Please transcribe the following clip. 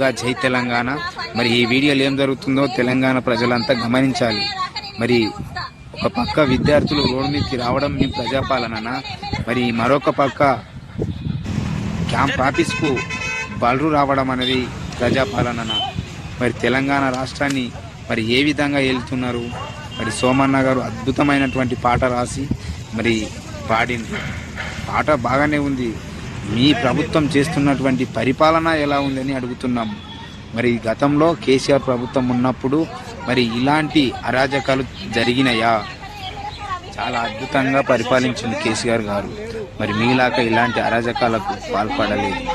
ముందుగా జై తెలంగాణ. మరి ఈ వీడియోలో ఏం జరుగుతుందో తెలంగాణ ప్రజలంతా గమనించాలి. మరి ఒక పక్క విద్యార్థులు రోడ్డు మీదకి రావడం మీ ప్రజాపాలననా? మరి మరొక పక్క క్యాంప్ ఆఫీస్కు బలరు రావడం అనేది ప్రజాపాలననా? మరి తెలంగాణ రాష్ట్రాన్ని మరి ఏ విధంగా వెళ్తున్నారు మరి సోమన్న గారు అద్భుతమైనటువంటి పాట రాసి మరి పాడింది. పాట బాగానే ఉంది. మీ ప్రభుత్వం చేస్తున్నటువంటి పరిపాలన ఎలా ఉందని అడుగుతున్నాం మరి గతంలో కేసీఆర్ ప్రభుత్వం ఉన్నప్పుడు మరి ఇలాంటి అరాజకాలు జరిగినాయా? చాలా అద్భుతంగా పరిపాలించింది కేసీఆర్ గారు. మరి మీలాక ఇలాంటి అరాజకాలకు పాల్పడలేదు.